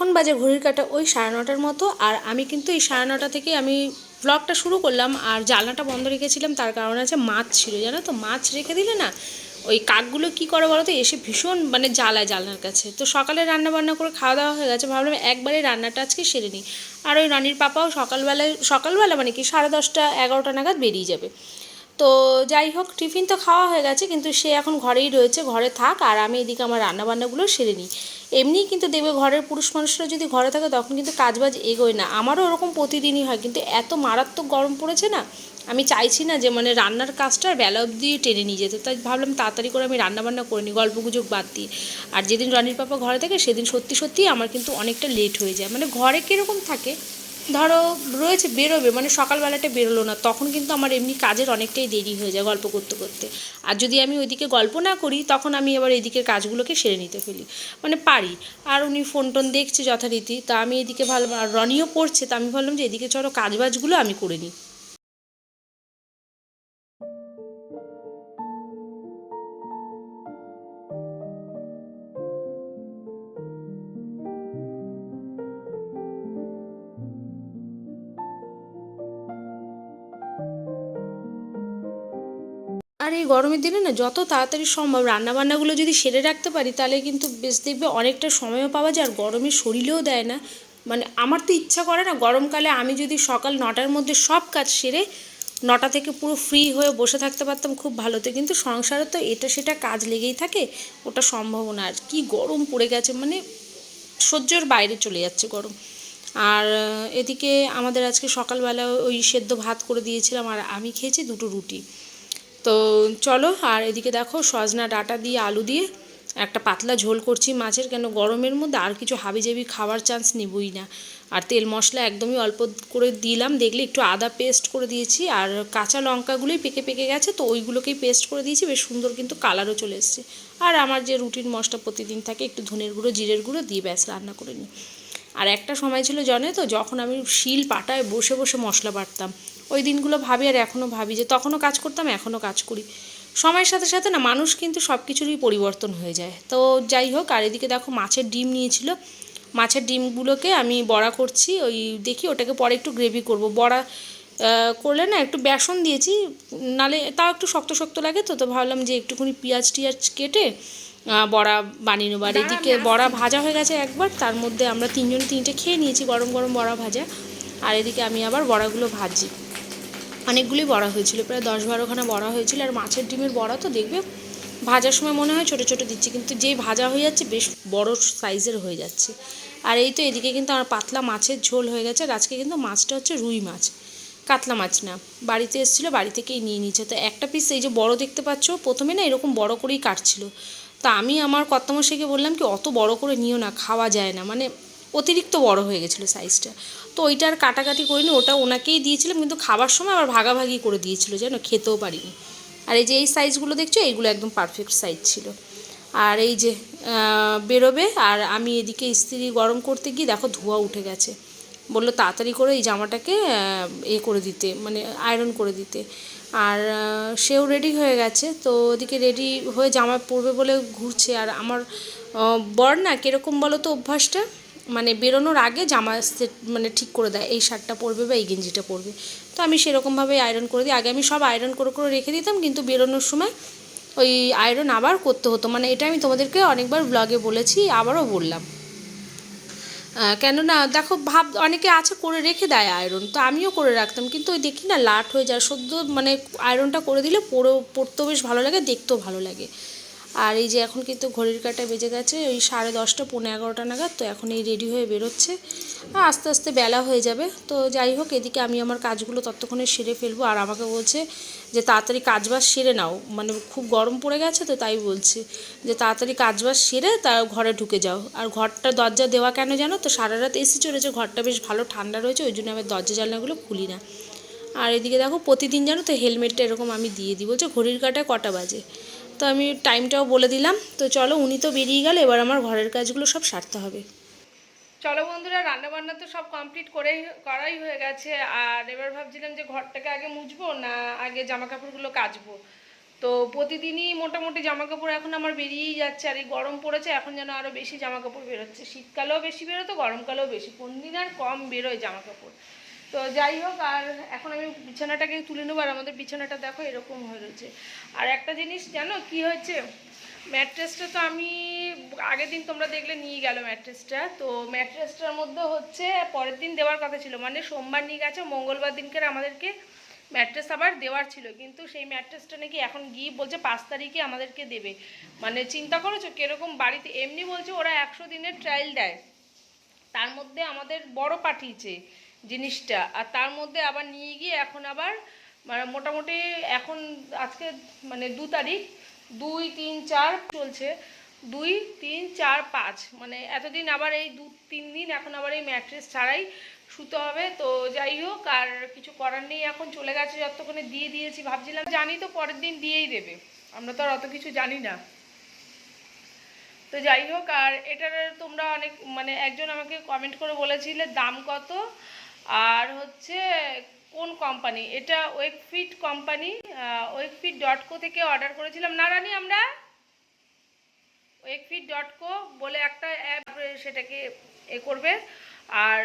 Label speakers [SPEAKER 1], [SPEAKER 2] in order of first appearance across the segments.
[SPEAKER 1] এখন বাজে ঘড়ির কাটা ওই সাড়ে নটার মতো, আর আমি কিন্তু এই সাড়ে নটা থেকে আমি ব্লগটা শুরু করলাম, আর জানলাটা বন্ধ রেখেছিলাম, তার কারণ আছে মাছ ছিল, জানো তো? মাছ রেখে দিলে না, ওই কাকগুলো কি করে বলো তো, এসে ভীষণ মানে জ্বালায় জানলার কাছে। তো সকালে রান্না বান্না করে খাওয়া দাওয়া হয়ে গেছে, ভাবলাম একবারে রান্নাটা আজকে সেরে নিই। আর ওই রানির পাপাও সকালবেলায়, সকালবেলা মানে কি, সাড়ে দশটা এগারোটা নাগাদ বেরিয়ে যাবে। তো যাই হোক, টিফিন তো খাওয়া হয়ে গেছে, কিন্তু সে এখন ঘরেই রয়েছে, ঘরে থাক, আর আমি এদিকে আমার রান্নাবান্নাগুলো সেরে নিই। এমনিই কিন্তু দেখবে ঘরের পুরুষ মানুষরা যদি ঘরে থাকে, তখন কিন্তু কাজবাজ এগোয় না। আমারও ওরকম প্রতিদিনই হয়, কিন্তু এত মারাত্মক গরম পড়েছে না, আমি চাইছি না যে মানে রান্নার কাজটা বেলা অবধি টেনে নিয়ে যেতে। তাই ভাবলাম তাড়াতাড়ি করে আমি রান্নাবান্না করে নিই গল্প গুজব বাদ দিয়ে। আর যেদিন রানির পাপা ঘরে থাকে, সেদিন সত্যি সত্যিই আমার কিন্তু অনেকটা লেট হয়ে যায়। মানে ঘরে কীরকম থাকে ধরো রয়েছে, বেরোবে মানে সকালবেলাটা বেরোলো না, তখন কিন্তু আমার এমনি কাজের অনেকটাই দেরি হয়ে যায় গল্প করতে করতে। আর যদি আমি ওইদিকে গল্প না করি, তখন আমি আবার এদিকের কাজগুলোকে সেরে নিতে ফেলি। মানে পারি। আর উনি ফোন টোন দেখছে যথারীতি, তা আমি এদিকে ভালো রনিও পড়ছে, তা আমি ভাবলাম যে এদিকে চলো কাজবাজগুলো আমি করে নিই। আর এই গরমের দিনে না যত তাড়াতাড়ি সম্ভব রান্নাবান্নাগুলো যদি সেরে রাখতে পারি, তাহলে কিন্তু বেশ দেখবে অনেকটা সময়ও পাওয়া যায় আর গরমে শরীরেও দেয় না। মানে আমার তো ইচ্ছা করে না গরমকালে আমি যদি সকাল নটার মধ্যে সব কাজ সেরে নটা থেকে পুরো ফ্রি হয়ে বসে থাকতে পারতাম খুব ভালো। তো কিন্তু সংসারে তো এটা সেটা কাজ লেগেই থাকে, ওটা সম্ভব না। আর কি গরম পড়ে গেছে মানে সহ্যর বাইরে চলে যাচ্ছে গরম। আর এদিকে আমাদের আজকে সকালবেলা ওই সেদ্ধ ভাত করে দিয়েছিলাম আর আমি খেয়েছি দুটো রুটি। তো চলো, আর এদিকে দেখো সজনা ডাঁটা দিয়ে আলু দিয়ে একটা পাতলা ঝোল করছি মাছের, কেন গরমের মধ্যে আর কিছু হাবিজাবি খাওয়ার চান্স নেবই না। আর তেল মশলা একদমই অল্প করে দিলাম, দেখলে একটু আদা পেস্ট করে দিয়েছি, আর কাঁচা লঙ্কাগুলোই পেকে পেকে গেছে, তো ওইগুলোকেই পেস্ট করে দিয়েছি, বেশ সুন্দর কিন্তু কালারও চলে এসছে। আর আমার যে রুটিন মশলা প্রতিদিন থাকে, একটু ধনের গুঁড়ো, জিরের গুঁড়ো দিয়ে ব্যাস রান্না করে নিই। আর একটা সময় ছিল জনে তো, যখন আমি শিল পাটায় বসে বসে মশলা বাটতাম ওই দিনগুলো ভাবি আর এখনও ভাবি যে তখনও কাজ করতাম এখনও কাজ করি। সময়ের সাথে সাথে না মানুষ কিন্তু সব কিছুরই পরিবর্তন হয়ে যায়। তো যাই হোক আর এদিকে দেখো মাছের ডিম নিয়েছিল। মাছের ডিমগুলোকে আমি বড়া করছি ওই দেখি ওটাকে পরে একটু গ্রেভি করব। বড়া করলে না একটু বেসন দিয়েছি নালে তাও একটু শক্ত শক্ত লাগে তো তো ভাবলাম যে একটুখানি পেঁয়াজ টিয়াজ কেটে বড়া বানিয়ে নেব। আর এদিকে বড়া ভাজা হয়ে গেছে একবার তার মধ্যে আমরা তিনজন তিনটে খেয়ে নিয়েছি গরম গরম বড়া ভাজা। আর এদিকে আমি আবার বড়াগুলো ভাজি। অনেকগুলি বড়া হয়েছিল। প্রায় দশ বারোখানা বড়া হয়েছিল আর মাছের ডিমের বড়া তো দেখবে ভাজার সময় মনে হয় ছোটো ছোটো দিচ্ছি, কিন্তু যেই ভাজা হয়ে যাচ্ছে বেশ বড় সাইজের হয়ে যাচ্ছে। আর এই তো এদিকে কিন্তু আমার পাতলা মাছের ঝোল হয়ে গেছে আর আজকে কিন্তু মাছটা হচ্ছে রুই মাছ, কাতলা মাছ না। বাড়িতে এসেছিল, বাড়ি থেকেই নিয়ে নিচ্ছে তো একটা পিস এই যে বড় দেখতে পাচ্ছ, প্রথমে না এরকম বড় করেই কাটছিল। তা আমি আমার কর্তামশাইকে বললাম কি, অত বড় করে নিও না, খাওয়া যায় না। মানে অতিরিক্ত বড় হয়ে গেছিল সাইজটা তো ওইটা আর কাটাকাটি করিনি, ওটা ওনাকেই দিয়েছিলাম, কিন্তু খাবার সময় আবার ভাগাভাগি করে দিয়েছিল যেন খেতেও পারিনি। আর এই যে এই সাইজগুলো দেখছ, এইগুলো একদম পারফেক্ট সাইজ ছিল। আর এই যে বেরোবে, আর আমি এদিকে ইস্ত্রি গরম করতে গিয়ে দেখো ধোঁয়া উঠে গেছে। বলল তাড়াতাড়ি করে এই জামাটাকে এ করে দিতে মানে আয়রন করে দিতে। আর সেও রেডি হয়ে গেছে, তো ওদিকে রেডি হয়ে জামা পরবে বলে ঘুরছে। আর আমার বর না কীরকম বলো তো অভ্যাসটা? মানে বেরোনোর আগে জামা সেট মানে ঠিক করে দেয়, এই শার্টটা পরবে বা এই গেঞ্জিটা পরবে। তো আমি সেরকমভাবে আয়রন করে দিই। আগে আমি সব আয়রন করে করে রেখে দিতাম, কিন্তু বেরোনোর সময় ওই আয়রন আবার করতে হতো। মানে এটা আমি তোমাদেরকে অনেকবার ব্লগে বলেছি, আবারও বললাম। কেননা দেখো, ভাব, অনেকে আছে করে রেখে দেয় আয়রন তো আমিও করে রাখতাম। কিন্তু ওই দেখি না, লাট হয়ে যায়। সদ্য মানে আয়রনটা করে দিলে পরেও, পরতেও বেশ ভালো লাগে, দেখতেও ভালো লাগে। আর এই যে এখন কিন্তু ঘড়ির কাঁটা বেজে গেছে, ওই সাড়ে দশটা পনেরো এগারোটা নাগাদ তো এখন এই রেডি হয়ে বেরোচ্ছে। আর আস্তে আস্তে বেলা হয়ে যাবে। তো যাই হোক, এদিকে আমি আমার কাজগুলো ততক্ষণে সেরে ফেলব। আর আমাকে বলছে যে তাড়াতাড়ি কাজবাজ সেরে নাও। মানে খুব গরম পড়ে গেছে তো তাই বলছি যে তাড়াতাড়ি কাজবাজ সেরে তার ঘরে ঢুকে যাও। আর ঘরটা দরজা দেওয়া কেন জানো তো? সারা রাত এসি চলেছে, ঘরটা বেশ ভালো ঠান্ডা রয়েছে, ওই জন্য আমি দরজা জানলাগুলো খুলি না। আর এদিকে দেখো, প্রতিদিন জানো তো হেলমেটটা এরকম আমি দিয়ে দিই। বলছে ঘড়ির কাঁটায় কটা বাজে? তো আমি টাইমটাও বলে দিলাম। তো চলো, উনি তো বেরিয়ে গেলে, এবার আমার ঘরের কাজগুলো সব সারতে হবে। চলো বন্ধুরা, রান্নাবান্না তো সব কমপ্লিট করেই, করাই হয়ে গেছে। আর এবার ভাবছিলাম যে ঘরটাকে আগে মুছবো না আগে জামা কাপড়গুলো কাচবো। তো প্রতিদিনই মোটামুটি জামা কাপড় এখন আমার বেরিয়েই যাচ্ছে, আর এই গরম পড়েছে, এখন যেন আরও বেশি জামা কাপড় বেরোচ্ছে। শীতকালেও বেশি বেরোতো, গরমকালেও বেশি। কোন দিন আর কম বেরোয় জামা কাপড় তো যাই হোক, আর এখন আমি বিছানাটাকে তুলে নেব, আর আমাদের বিছানাটা দেখো এরকম হয়ে রয়েছে। আর একটা জিনিস, জানো কি হয়েছে? ম্যাট্রেসটা তো আমি আগের দিন তোমরা দেখলে নিয়ে গেল ম্যাট্রেসটা। তো ম্যাট্রেসটার মধ্যে হচ্ছে পরের দিন দেওয়ার কথা ছিল। মানে সোমবার নিয়ে গেছে, মঙ্গলবার দিনকে আমাদেরকে ম্যাট্রেস আবার দেওয়ার ছিল। কিন্তু সেই ম্যাট্রেসটা নাকি এখন গিয়ে বলছে পাঁচ তারিখে আমাদেরকে দেবে। মানে চিন্তা করেছ? কীরকম বাড়িতে, এমনি বলছে ওরা একশো দিনের ট্রায়াল দেয়। তার মধ্যে আমাদের বড় পাঠিয়েছে। জিনিসটা। আর তার মধ্যে আবার নিয়ে গিয়ে এখন আবার মানে মোটামুটি এখন আজকে মানে দু তারিখ, দুই, তিন, চার চলছে। দুই, তিন, চার, পাঁচ। মানে এতদিন আবার এই দু, তিন দিন এখন আবার এই ম্যাট্রেস ছাড়াই শুতে হবে। তো যাই হোক, আর কিছু করার নেই এখন, চলে গেছে যতক্ষণে দিয়ে দিয়েছি। ভাবছিলাম জানি তো পরের দিন দিয়েই দেবে। আমরা তো আর অত কিছু জানি না। তো যাই হোক, আর এটার তোমরা অনেক মানে একজন আমাকে কমেন্ট করে বলেছিলে, দাম কত? আর হচ্ছে কোন কোম্পানি এটা ওয়েকফিট কোম্পানি ওয়েকফিট ডট কো থেকে অর্ডার করেছিলাম। না রানি, আমরা? ওয়েকফিট ডট কো বলে একটা অ্যাপ সেটাকে এ করবে। আর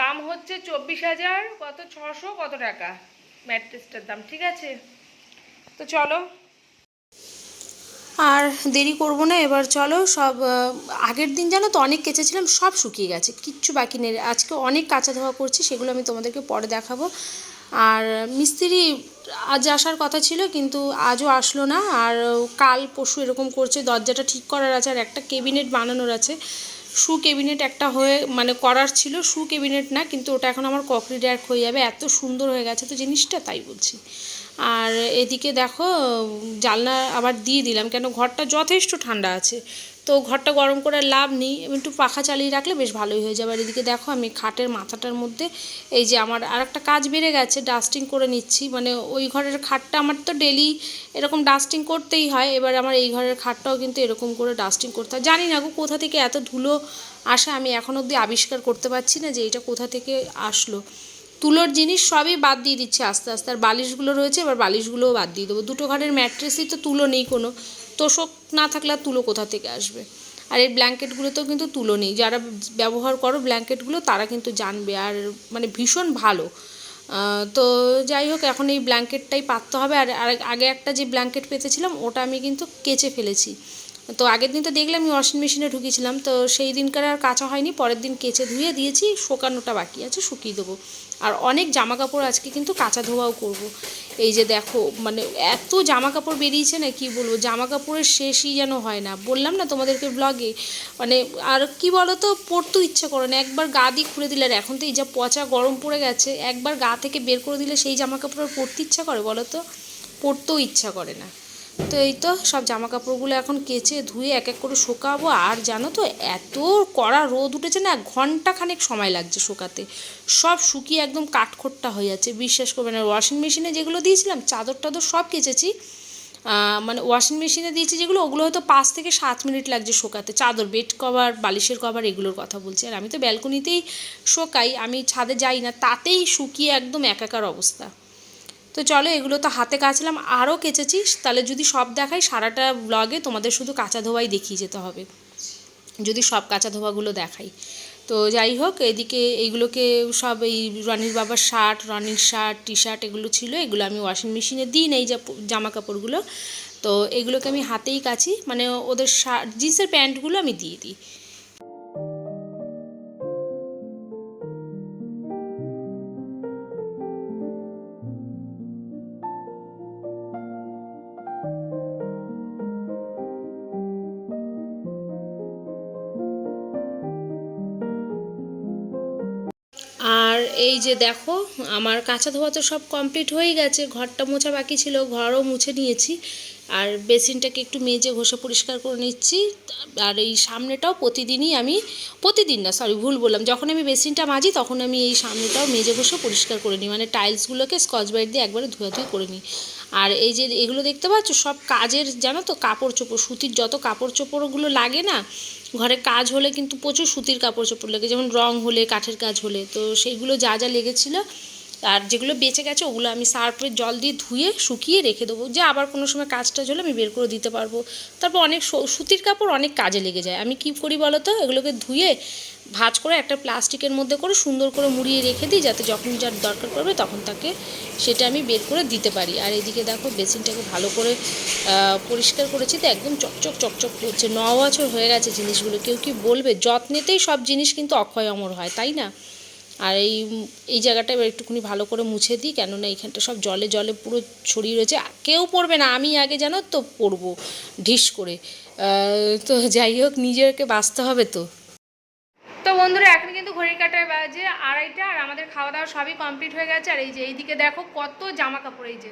[SPEAKER 1] দাম হচ্ছে চব্বিশ হাজার, কত? ছশো কত টাকা? ম্যাট্রেসটার দাম, ঠিক আছে? তো চলো আর দেরি করব না, এবার চলো সব আগের দিন জানো তো অনেক কেচেছিলাম, সব শুকিয়ে গেছে, কিচ্ছু বাকি নেই। আজকে অনেক কাঁচা ধোয়া করছি, সেগুলো আমি তোমাদেরকে পরে দেখাবো। আর মিস্ত্রি আজ আসার কথা ছিল, কিন্তু আজও আসলো না, আর কাল পরশু এরকম করছে, দরজাটা ঠিক করার আছে, আর একটা কেবিনেট বানানোর আছে। শু কেবিনেট একটা হয়ে মানে করার ছিল, শু কেবিনেট না, কিন্তু ওটা এখন আমার ককরি র্যাক হয়ে যাবে, এত সুন্দর হয়ে গেছে তো জিনিসটা, তাই বলছি। আর এদিকে দেখো জানলা আবার দিয়ে দিলাম, কেন ঘরটা যথেষ্ট ঠান্ডা আছে। তো ঘরটা গরম করে লাভ নেই একটু পাখা চালিয়ে রাখলে বেশ ভালোই হয়ে যাবে। আর এদিকে দেখো, আমি খাটের মাথাটার মধ্যে এই যে আমার আর একটা কাজ বেড়ে গেছে ডাস্টিং করে নিচ্ছি। মানে ওই ঘরের খাটটা আমার তো ডেলি এরকম ডাস্টিং করতেই হয়, এবার আমার এই ঘরের খাটটাও কিন্তু এরকম করে ডাস্টিং করতে হয়। জানি না গো, কোথা থেকে এত ধুলো আসে, আমি এখন অবধি আবিষ্কার করতে পারছি না যে এটা কোথা থেকে আসলো। তুলোর জিনিস সবই বাদ দিয়ে দিচ্ছে আস্তে আস্তে। আর বালিশগুলো রয়েছে, এবার বালিশগুলোও বাদ দিয়ে দেবো। দুটো ঘরের ম্যাট্রেসই তো তুলো নেই কোনো। তোষক না থাকলে আর তুলো কোথা থেকে আসবে? আর এই ব্ল্যাঙ্কেটগুলোতেও কিন্তু তুলো নেই। যারা ব্যবহার করো ব্ল্যাঙ্কেটগুলো, তারা কিন্তু জানবে। আর মানে ভীষণ ভালো। তো যাই হোক, এখন এই ব্ল্যাঙ্কেটটাই পাততে হবে। আর আগে একটা যে ব্ল্যাঙ্কেট পেতেছিলাম, ওটা আমি কিন্তু কেচে ফেলেছি। তো আগের দিন তো দেখলাম আমি ওয়াশিং মেশিনে ঢুকিয়েছিলাম তো সেই দিনকার আর কাঁচা হয়নি, পরের দিন কেচে ধুয়ে দিয়েছি, শোকানোটা বাকি আছে, শুকিয়ে দেবো। আর অনেক জামা কাপড় আজকে কিন্তু কাঁচা ধোয়াও করব। এই যে দেখো মানে এত জামা কাপড় বেরিয়েছে না, কি বলব জামা কাপড়ের শেষই যেন হয় না। বললাম না তোমাদেরকে ব্লগে মানে আর কি বলো তো পরতেও ইচ্ছা করে না। একবার গা দিয়ে খুলে দিলে, আর এখন তো এই যা পচা গরম পড়ে গেছে, একবার গা থেকে বের করে দিলে সেই জামা কাপড় পরতে ইচ্ছা করে বলো তো পরতেও ইচ্ছা করে না। তো এই তো সব জামা কাপড়গুলো এখন কেচে ধুয়ে এক এক করে শুকাবো। আর জানো তো, এত কড়া রোদ উঠেছে না ঘণ্টা খানেক সময় লাগছে শুকাতে। সব শুকিয়ে একদম কাঠখোট্টা হয়ে যাচ্ছে। বিশ্বাস করবে না ওয়াশিং মেশিনে যেগুলো দিয়েছিলাম, চাদর টাদর সব কেচেছি। মানে ওয়াশিং মেশিনে দিয়েছি যেগুলো, ওগুলো হয়তো পাঁচ থেকে সাত মিনিট লাগছে শোকাতে। চাদর বেড কভার বালিশের কভার এগুলোর কথা বলছি। আর আমি তো ব্যালকনিতেই শোকাই, আমি ছাদে যাই না, তাতেই শুকিয়ে একদম একাকার অবস্থা। তো চলো এগুলো তো হাতে কাচলাম। আরও কেচেছি তাহলে যদি সব দেখাই, সারাটা ব্লগে তোমাদের শুধু কাঁচা ধোয়াই দেখিয়ে যেতে হবে। যদি সব কাঁচা ধোয়াগুলো দেখাই। তো যাই হোক, এদিকে এইগুলোকে সব এই রনির বাবার শার্ট, রনির শার্ট টি শার্ট এগুলো ছিল, এগুলো আমি ওয়াশিং মেশিনে দিই নেই যা জামা কাপড়গুলো তো এগুলোকে আমি হাতেই কাচি মানে ওদের শার্ট, জিন্সের প্যান্টগুলো আমি দিয়ে দিই। যে দেখো, আমার কাঁচা ধোয়া তো সব কমপ্লিট হয়ে গেছে, ঘরটা মোছা বাকি ছিল, ঘরও মুছে নিয়েছি। আর বেসিনটাকে একটু মেজে ঘষে পরিষ্কার করে নিচ্ছি। আর এই সামনেটাও প্রতিদিনই আমি, প্রতিদিন না সরি ভুল বললাম। যখন আমি বেসিনটা মাজি, তখন আমি এই সামনেটাও মেজে ঘষে পরিষ্কার করে নিই। মানে টাইলসগুলোকে স্কচ বাইট দিয়ে একবারে ধুয়াধুয়ি করে নিই। আর এই যে এগুলো দেখতে পাচ্ছ, সব কাজের জানো তো কাপড় চোপড়, সুতির যত কাপড় চোপড়গুলো লাগে না, ঘরে কাজ হলে কিন্তু প্রচুর সুতির কাপড় চোপড় লাগে, যেমন রং হলে, কাঠের কাজ হলে, তো সেইগুলো যা যা লেগেছিলো আর যেগুলো বেঁচে গেছে ওগুলো আমি সার্ফের জল দিয়ে ধুয়ে শুকিয়ে রেখে দেবো, যে আবার কোনো সময় কাজটা হলে আমি বের করে দিতে পারব। তারপর অনেক সুতির কাপড় অনেক কাজে লেগে যায়। আমি কী করি বলো তো? এগুলোকে ধুয়ে ভাজ করে একটা প্লাস্টিকের মধ্যে করে সুন্দর করে মুড়িয়ে রেখে দিই, যাতে যখন যার দরকার পড়বে তখন তাকে সেটা আমি বের করে দিতে পারি। আর এদিকে দেখো বেসিনটাকে ভালো করে পরিষ্কার করেছি তো একদম চকচক চকচক করছে। ন বছর হয়ে গেছে জিনিসগুলো। কেউ কি বলবে? যত্নেতেই সব জিনিস কিন্তু অক্ষয় অমর হয়, তাই না? আর এই এই জায়গাটা এবার একটুখানি ভালো করে মুছে দিই, কেননা এইখানটা সব জলে জলে পুরো ছড়িয়ে রয়েছে। কেউ পড়বে না, আমি আগে জানো তো পড়ব, ঢিস করে। তো যাই হোক, নিজেকে বাঁচতে হবে তো। তো বন্ধুরা, এখন কিন্তু ঘড়ির কাটায় বাজে আড়াইটা, আর আমাদের খাওয়া দাওয়া সবই কমপ্লিট হয়ে গেছে। আর এই যে, এইদিকে দেখো কত জামা কাপড় এই যে।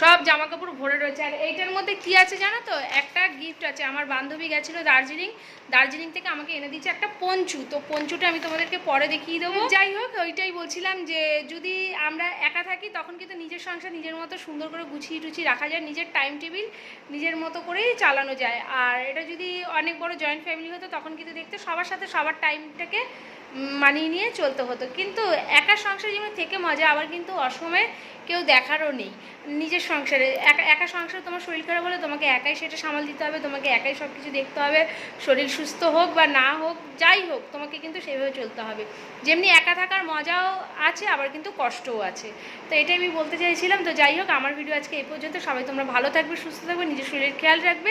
[SPEAKER 1] সব জামা কাপড় ভরে রয়েছে। আর এইটার মধ্যে কি আছে জানো তো? একটা গিফট আছে। আমার বান্ধবী গেছিল দার্জিলিং। দার্জিলিং থেকে আমাকে এনে দিয়েছে একটা পঞ্চু। তো পঞ্চুটা আমি তোমাদেরকে পরে দেখিয়ে দেবো। যাই হোক, ওইটাই বলছিলাম যে যদি আমরা একা থাকি, তখন কিন্তু নিজের সংসার নিজের মতো সুন্দর করে গুছিয়ে টুছিয়ে রাখা যায়। নিজের টাইম টেবিল নিজের মতো করেই চালানো যায়। আর এটা যদি অনেক বড় জয়েন্ট ফ্যামিলি হতো, তখন কিন্তু দেখতে সবার সাথে সবার টাইমটাকে মানিয়ে নিয়ে চলতে হতো। কিন্তু একা সংসার জীবনে থেকে মজা আবার কিন্তু অসময়ে কেউ দেখারও নেই। নিজের সংসারে একা একা সংসারে তোমার শরীর খারাপ হলে তোমাকে একাই সেটা সামাল দিতে হবে, তোমাকে একাই সব কিছু দেখতে হবে। শরীর সুস্থ হোক বা না হোক, যাই হোক, তোমাকে কিন্তু সেভাবে চলতে হবে। যেমনি একা থাকার মজাও আছে, আবার কিন্তু কষ্টও আছে। তো এটাই আমি বলতে চাইছিলাম। তো যাই হোক, আমার ভিডিও আজকে এই পর্যন্ত। সবাই তোমরা ভালো থাকবে, সুস্থ থাকবে, নিজের শরীরের খেয়াল রাখবে।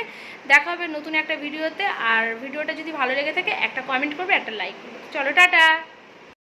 [SPEAKER 1] দেখা হবে নতুন একটা ভিডিওতে আর ভিডিওটা যদি ভালো লেগে থাকে, একটা কমেন্ট করবে, একটা লাইক করবে। চলো টাটা।